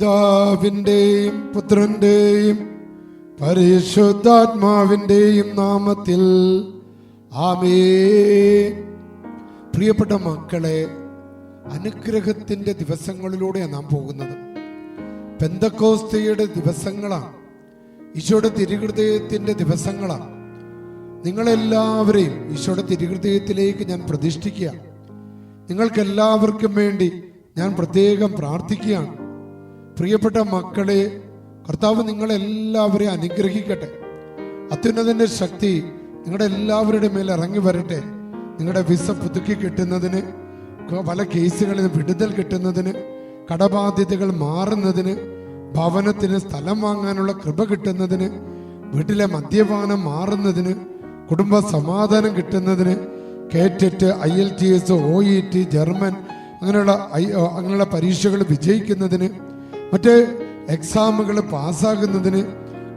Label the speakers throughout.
Speaker 1: പിതാവിന്റെയും പുത്രന്റെയും പരിശുദ്ധാത്മാവിന്റെയും നാമത്തിൽ. ആമേ പ്രിയപ്പെട്ട മക്കളെ അനുഗ്രഹത്തിന്റെ ദിവസങ്ങളിലൂടെയാണ് നാം പോകുന്നത്. പെന്തക്കോസ്തയുടെ ദിവസങ്ങളാണ്. ഈശോയുടെ തിരുഹൃദയത്തിന്റെ ദിവസങ്ങളാണ്. നിങ്ങളെല്ലാവരെയും ഈശോയുടെ തിരുഹൃദയത്തിലേക്ക് ഞാൻ പ്രതിഷ്ഠിക്കുക നിങ്ങൾക്കെല്ലാവർക്കും വേണ്ടി ഞാൻ പ്രത്യേകം പ്രാർത്ഥിക്കുകയാണ്. പ്രിയപ്പെട്ട മക്കളെ കർത്താവ് നിങ്ങളെല്ലാവരെയും അനുഗ്രഹിക്കട്ടെ. അത്യുന്നതിന്റെ ശക്തി നിങ്ങളുടെ എല്ലാവരുടെ മേൽ ഇറങ്ങി വരട്ടെ. നിങ്ങളുടെ വിസ പുതുക്കി കിട്ടുന്നതിന് പല കേസുകളിൽ വിടുതൽ കിട്ടുന്നതിന് കടബാധ്യതകൾ മാറുന്നതിന് ഭവനത്തിന് സ്ഥലം വാങ്ങാനുള്ള കൃപ കിട്ടുന്നതിന് വീട്ടിലെ മദ്യപാനം മാറുന്നതിന് കുടുംബ സമാധാനം കിട്ടുന്നതിന് കേറ്ററ്റ് I L T S O E T German അങ്ങനെയുള്ള അങ്ങനെയുള്ള പരീക്ഷകൾ വിജയിക്കുന്നതിന് മറ്റ് എക്സാമുകൾ പാസ്സാകുന്നതിന്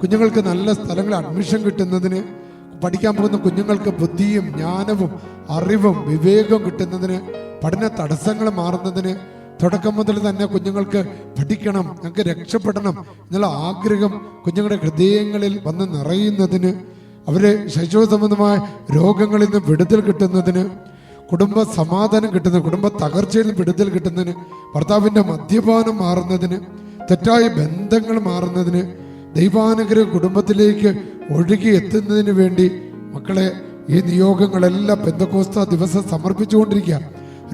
Speaker 1: കുഞ്ഞുങ്ങൾക്ക് നല്ല സ്ഥലങ്ങളിൽ അഡ്മിഷൻ കിട്ടുന്നതിന് പഠിക്കാൻ പോകുന്ന കുഞ്ഞുങ്ങൾക്ക് ബുദ്ധിയും ജ്ഞാനവും അറിവും വിവേകവും കിട്ടുന്നതിന് പഠന തടസ്സങ്ങൾ മാറുന്നതിന് തുടക്കം മുതൽ തന്നെ കുഞ്ഞുങ്ങൾക്ക് പഠിക്കണം ഞങ്ങൾക്ക് രക്ഷപ്പെടണം എന്നുള്ള ആഗ്രഹം കുഞ്ഞുങ്ങളുടെ ഹൃദയങ്ങളിൽ വന്ന് നിറയുന്നതിന് അവരെ ശൈശവ സംബന്ധമായ രോഗങ്ങളിൽ നിന്ന് വിടുതൽ കിട്ടുന്നതിന് കുടുംബ സമാധാനം കിട്ടുന്നതിന് കുടുംബ തകർച്ചയിൽ നിന്ന് വിടുതൽ കിട്ടുന്നതിന് ഭർത്താവിന്റെ മദ്യപാനം മാറുന്നതിന് തെറ്റായ ബന്ധങ്ങൾ മാറുന്നതിന് ദൈവാനുഗ്രഹ കുടുംബത്തിലേക്ക് ഒഴുകി എത്തുന്നതിന് വേണ്ടി മക്കളെ ഈ നിയോഗങ്ങളെല്ലാം പെന്തക്കോസ്ത ദിവസം സമർപ്പിച്ചുകൊണ്ടിരിക്കുക.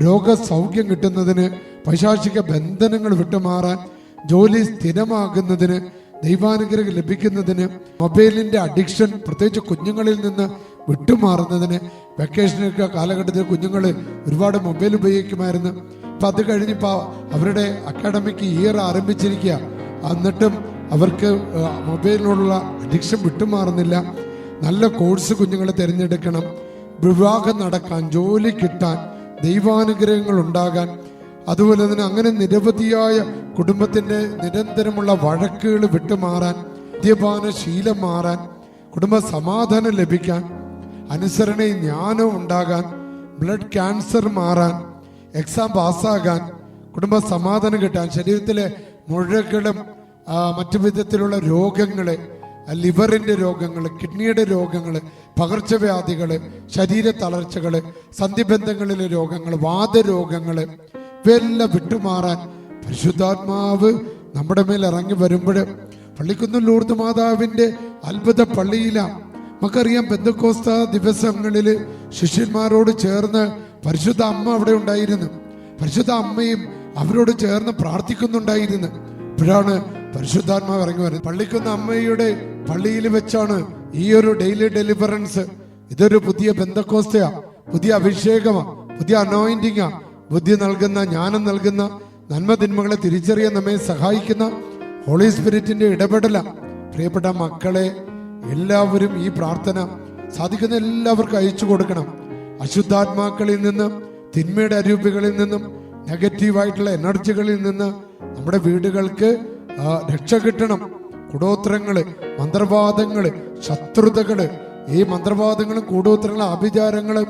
Speaker 1: രോഗസൗഖ്യം കിട്ടുന്നതിന് പൈശാചിക ബന്ധനങ്ങൾ വിട്ടുമാറാൻ ജോലി സ്ഥിരമാകുന്നതിന് ദൈവാനുഗ്രഹം ലഭിക്കുന്നതിന് മൊബൈലിന്റെ അഡിക്ഷൻ പ്രത്യേകിച്ച് കുഞ്ഞുങ്ങളിൽ നിന്ന് വിട്ടുമാറുന്നതിന് വെക്കേഷനൊക്കെ കാലഘട്ടത്തിൽ കുഞ്ഞുങ്ങൾ ഒരുപാട് മൊബൈൽ ഉപയോഗിക്കുമായിരുന്നു. ഇപ്പം അത് അവരുടെ അക്കാഡമിക് ഇയർ ആരംഭിച്ചിരിക്കുക. എന്നിട്ടും അവർക്ക് മൊബൈലിനോടുള്ള അഡിക്ഷൻ വിട്ടുമാറുന്നില്ല. നല്ല കോഴ്സ് കുഞ്ഞുങ്ങളെ തിരഞ്ഞെടുക്കണം. വിവാഹം നടക്കാൻ ജോലി കിട്ടാൻ ദൈവാനുഗ്രഹങ്ങൾ ഉണ്ടാകാൻ. അതുപോലെ തന്നെ അങ്ങനെ നിരവധിയായ കുടുംബത്തിന്റെ നിരന്തരമുള്ള വഴക്കുകൾ വിട്ടുമാറാൻ മദ്യപാന ശീലം മാറാൻ കുടുംബ സമാധാനം ലഭിക്കാൻ അനുസരണയും ജ്ഞാനവും ഉണ്ടാകാൻ ബ്ലഡ് ക്യാൻസർ മാറാൻ എക്സാം പാസ്സാകാൻ കുടുംബ സമാധാനം കിട്ടാൻ ശരീരത്തിലെ മുഴകളും മറ്റു വിധത്തിലുള്ള രോഗങ്ങളെ ലിവറിന്റെ രോഗങ്ങൾ കിഡ്നിയുടെ രോഗങ്ങൾ പകർച്ചവ്യാധികൾ ശരീര തളർച്ചകൾ സന്ധിബന്ധങ്ങളിലെ രോഗങ്ങൾ വാദരോഗങ്ങൾ ഇവയെല്ലാം വിട്ടുമാറാൻ പരിശുദ്ധാത്മാവ് നമ്മുടെ മേൽ ഇറങ്ങി വരുമ്പോൾ പള്ളിക്കുന്ന് ലൂർദ് മാതാവിന്റെ അത്ഭുത പള്ളിയിലാണ്. നമുക്കറിയാം ബന്ധുക്കോസ്ത ദിവസങ്ങളിൽ ശിഷ്യന്മാരോട് ചേർന്ന് പരിശുദ്ധ അമ്മ അവിടെ ഉണ്ടായിരുന്നു. പരിശുദ്ധ അമ്മയും അവരോട് ചേർന്ന് പ്രാർത്ഥിക്കുന്നുണ്ടായിരുന്നു. ഇപ്പോഴാണ് പരിശുദ്ധാത്മാവ് ഇറങ്ങി വരുന്നത്. പള്ളിക്കുന്ന അമ്മയുടെ പള്ളിയിൽ വെച്ചാണ് ഈ ഒരു ഡെയിലി ഡെലിവറൻസ് ഇതൊരു പുതിയ ബന്ധക്കോസ്തയാ പുതിയ അഭിഷേകമാ പുതിയ അനോയിന്റിങ്ങാ ബുദ്ധി നൽകുന്ന ജ്ഞാനം നൽകുന്ന നന്മ തിന്മകളെ തിരിച്ചറിയാൻ നമ്മെ സഹായിക്കുന്ന ഹോളി സ്പിരിറ്റിന്റെ ഇടപെടല. പ്രിയപ്പെട്ട മക്കളെ എല്ലാവരും ഈ പ്രാർത്ഥന സാധിക്കുന്ന എല്ലാവർക്കും അയച്ചു കൊടുക്കണം. അശുദ്ധാത്മാക്കളിൽ നിന്നും തിന്മയുടെ അരൂപികളിൽ നിന്നും നെഗറ്റീവായിട്ടുള്ള എനർജികളിൽ നിന്ന് നമ്മുടെ വീടുകൾക്ക് രക്ഷ കിട്ടണം. കൂടോത്രങ്ങൾ മന്ത്രവാദങ്ങൾ ശത്രുതകൾ ഈ മന്ത്രവാദങ്ങളും കൂടോത്രങ്ങളും ആഭിചാരങ്ങളും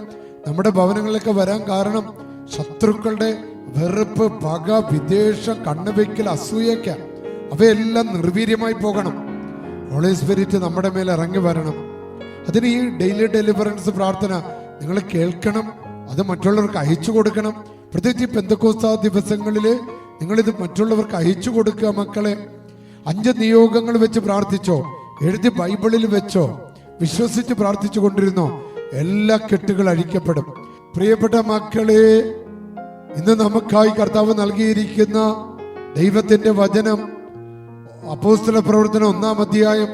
Speaker 1: നമ്മുടെ ഭവനങ്ങളിലൊക്കെ വരാൻ കാരണം ശത്രുക്കളുടെ വെറുപ്പ് പക വിദേശം കണ്ണുവെക്കൽ അസൂയക്ക അവയെല്ലാം നിർവീര്യമായി പോകണം. ഹോളി സ്പിരിറ്റ് നമ്മുടെ മേൽ ഇറങ്ങി വരണം. അതിന് ഈ ഡെയിലി ഡെലിവറൻസ് പ്രാർത്ഥന നിങ്ങൾ കേൾക്കണം അത് മറ്റുള്ളവർക്ക് അയച്ചു കൊടുക്കണം. പ്രത്യേകിച്ച് പെന്തക്കോസ്താ ദിവസങ്ങളിൽ നിങ്ങളിത് മറ്റുള്ളവർക്ക് അയച്ചു കൊടുക്കുക മക്കളെ. അഞ്ച് നിയോഗങ്ങൾ വെച്ച് പ്രാർത്ഥിച്ചോ എഴുതി ബൈബിളിൽ വെച്ചോ വിശ്വസിച്ച് പ്രാർത്ഥിച്ചു കൊണ്ടിരുന്നോ എല്ലാ കെട്ടുകൾ അഴിക്കപ്പെടും. പ്രിയപ്പെട്ട മക്കളെ ഇന്ന് നമുക്കായി കർത്താവ് നൽകിയിരിക്കുന്ന ദൈവത്തിന്റെ വചനം അപ്പോസ്തല പ്രവർത്തനം ഒന്നാം അധ്യായം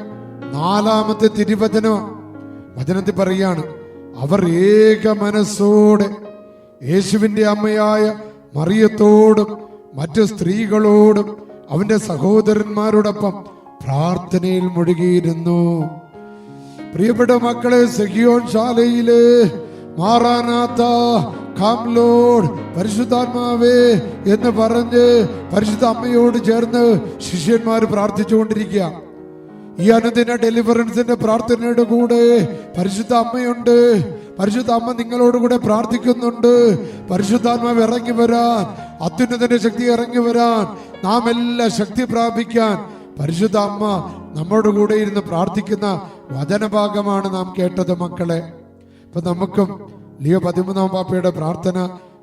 Speaker 1: നാലാമത്തെ തിരുവചനം വചനത്തിൽ പറയാണ് അവർ ഏക മനസ്സോടെ യേശുവിന്റെ അമ്മയായ മറിയത്തോടും മറ്റ് സ്ത്രീകളോടും അവന്റെ സഹോദരന്മാരോടൊപ്പം പ്രാർത്ഥനയിൽ മുഴുകിയിരുന്നു. പ്രിയപ്പെട്ട മക്കളെ സഖിയോൻ ശാലയിലെ മാറാനാത്ത കാംലോഡ് പരിശുദ്ധാത്മാവേ എന്ന് പറഞ്ഞ് പരിശുദ്ധ അമ്മയോട് ചേർന്ന് ശിഷ്യന്മാർ പ്രാർത്ഥിച്ചുകൊണ്ടിരിക്കുക ഈ അനുദിന ഡെലിവറൻസിന്റെ പ്രാർത്ഥനയുടെ കൂടെ പരിശുദ്ധ അമ്മയുണ്ട്. പരിശുദ്ധ അമ്മ നിങ്ങളോട് കൂടെ പ്രാർത്ഥിക്കുന്നുണ്ട്. പരിശുദ്ധാത്മാവ് ഇറങ്ങി വരാൻ അത്യുന്നതന്റെ ശക്തി ഇറങ്ങി വരാൻ നാം എല്ലാം ശക്തി പ്രാപിക്കാൻ പരിശുദ്ധ അമ്മ നമ്മോട് കൂടെ ഇരുന്ന് പ്രാർത്ഥിക്കുന്ന വചനഭാഗമാണ് നാം കേട്ടത് മക്കളെ. ഇപ്പൊ നമുക്കും ലിയോ പതിമൂന്നാം പാപ്പയുടെ പ്രാർത്ഥന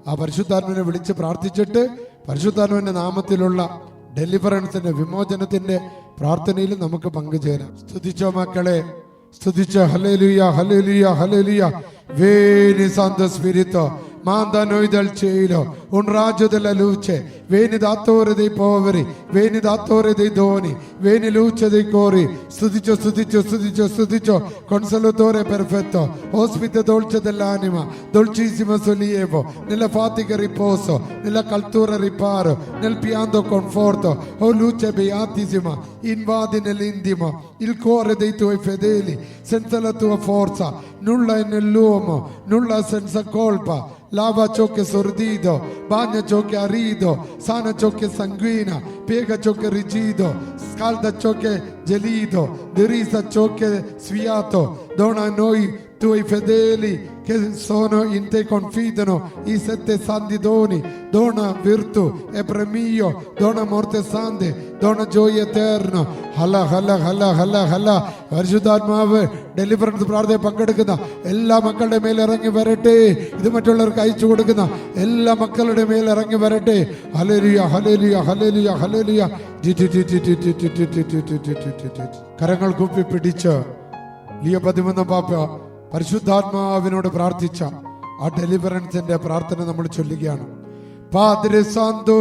Speaker 1: ആ പരിശുദ്ധാത്മനെ വിളിച്ച് പ്രാർത്ഥിച്ചിട്ട് പരിശുദ്ധാത്മന്റെ നാമത്തിലുള്ള ഡെലിവറൻസിന്റെ വിമോചനത്തിന്റെ പ്രാർത്ഥനയിൽ നമുക്ക് പങ്കുചേരാം. സ്തുതിച്ചോ മക്കളെ? സ്തുതിച്ചോ. ഹലേലുയ ഹലേലുയ ഹലേലുയ വേനി സാന്ത സ്പിരിത്തോ. manda a noi dal cielo un മാന്താ നൊയ്തൽ ചെയ്യിലോ ഉൺ രാജ്യതല ലൂച്ചെ വേനി ദാത്തോരതൈ പോവരി dei doni, vieni luce dei കോറി. സ്തുതിച്ചോ സ്തുതിച്ചോ സ്തുതിച്ചോ സ്തുതിച്ചോ. consolatore perfetto, ospite dolce dell'anima, dolcissimo sollievo, nella fatica riposo, nella caltura riparo, nel pianto conforto. O oh luce beatissima, invadi nell'intimo il cuore dei tuoi fedeli, senza la tua forza, nulla è nell'uomo, nulla senza colpa lava ciò che è sordito, bagna ciò che è arido, sana ciò che sanguina, piega ciò che è rigido, scalda ciò che è gelito, derisa ciò che è sviato, dona a noi tuoi fedeli che sono in te confidano i sette santi doni, dona virtù e premio, dona morte sante, dona gioia eterna. ഹല ഹല ഹല ഹല ഹല പരിശുദ്ധാത്മാവ് deliverance പ്രാർത്ഥന പങ്കെടുക്കുന്ന എല്ലാ മക്കളുടെ മേൽ ഇറങ്ങി വരട്ടെ ഇത് മറ്റുള്ളവർക്ക് അയച്ചു കൊടുക്കുന്ന എല്ലാ മക്കളുടെ മേൽ ഇറങ്ങി വരട്ടെ ഹലലിയ ഹലലിയ ഹലലിയ ഹലലിയ കരങ്ങൾ കുപ്പി പിടിച്ച് ലിയ പതിമൂന്നാം പാപ്പ പരിശുദ്ധാത്മാവിനോട് പ്രാർത്ഥിച്ച ആ ഡെലിവറൻസിന്റെ പ്രാർത്ഥന നമ്മൾ ചൊല്ലുകയാണ് Padre Santo,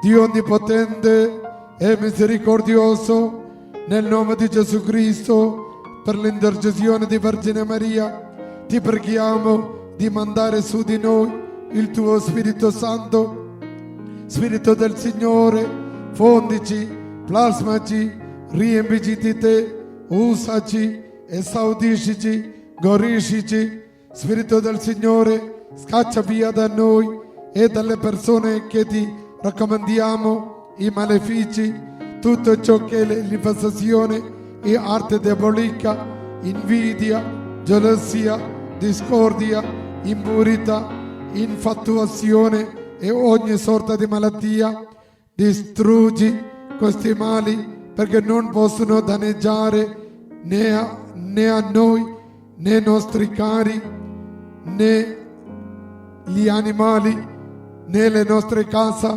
Speaker 1: Dio Onnipotente e misericordioso, nel nome di Gesù Cristo, per l'intercessione di Vergine Maria, ti preghiamo di mandare su di noi il tuo Spirito Santo, Spirito del Signore, fondici, plasmaci, riempici di te, usaci, esaudiscici, goriscici, Spirito del Signore, scaccia via da noi e dalle persone che ti raccomandiamo i malefici, tutto ciò che è l'infestazione e arte diabolica, invidia, gelosia, discordia, impurità, infatuazione e ogni sorta di malattia. Distruggi questi mali perché non possono danneggiare né a, né a noi né ai nostri cari né gli animali né le nostre case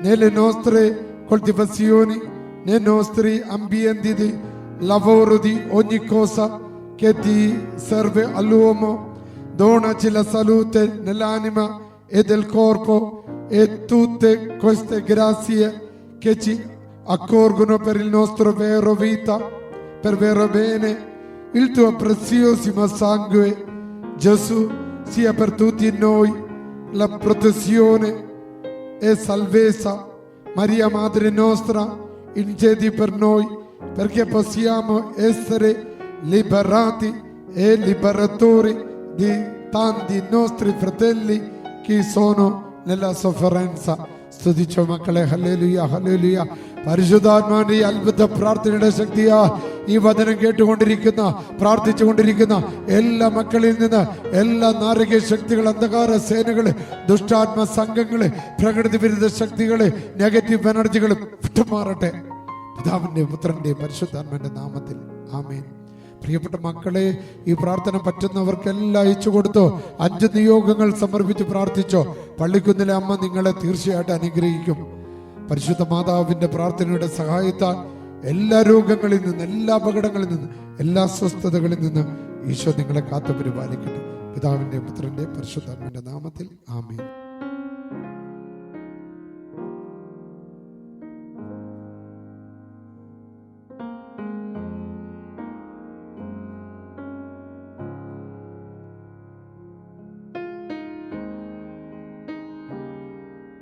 Speaker 1: né le nostre coltivazioni nei nostri ambienti di lavoro di ogni cosa che ti serve all'uomo. Donaci la salute nell'anima e del corpo e tutte queste grazie che ci accorgono per il nostro vero vita per vero bene il tuo preziosissimo sangue, Gesù, sia per tutti noi la protezione e salvezza. Maria, Madre nostra, incedi per noi perché possiamo essere liberati e liberatori di tanti nostri fratelli che sono nella sofferenza. Sto dicendo, Alleluia, Alleluia. പരിശുദ്ധാത്മാവിന്റെ ഈ അത്ഭുത പ്രാർത്ഥനയുടെ ശക്തിയാ ഈ വചനം കേട്ടുകൊണ്ടിരിക്കുന്ന പ്രാർത്ഥിച്ചുകൊണ്ടിരിക്കുന്ന എല്ലാ മക്കളിൽ നിന്ന് എല്ലാ നാരകീയ ശക്തികൾ അന്ധകാര സേനകൾ ദുഷ്ടാത്മ സംഘങ്ങൾ പ്രകൃതി വിരുദ്ധ ശക്തികൾ നെഗറ്റീവ് എനർജികൾ വിട്ടുമാറട്ടെ. പിതാവിന്റെയും പുത്രന്റെയും പരിശുദ്ധാത്മന്റെ നാമത്തിൽ. ആമേൻ. പ്രിയപ്പെട്ട മക്കളെ ഈ പ്രാർത്ഥന പറ്റുന്നവർക്കെല്ലാം അയച്ചു കൊടുത്തോ അഞ്ച് നിയോഗങ്ങൾ സമർപ്പിച്ച് പ്രാർത്ഥിച്ചോ പള്ളിക്കുന്നിലെ അമ്മ നിങ്ങളെ തീർച്ചയായിട്ടും അനുഗ്രഹിക്കും. പരിശുദ്ധ മാതാവിന്റെ പ്രാർത്ഥനയുടെ സഹായത്താൽ എല്ലാ രോഗങ്ങളിൽ നിന്ന് എല്ലാ അപകടങ്ങളിൽ നിന്ന് എല്ലാ അസ്വസ്ഥതകളിൽ നിന്ന് ഈശോ നിങ്ങളെ കാത്തു പരിപാലിക്കട്ടെ പിതാവിന്റെ പുത്രന്റെ പരിശുദ്ധാത്മന്റെ നാമത്തിൽ ആമേൻ.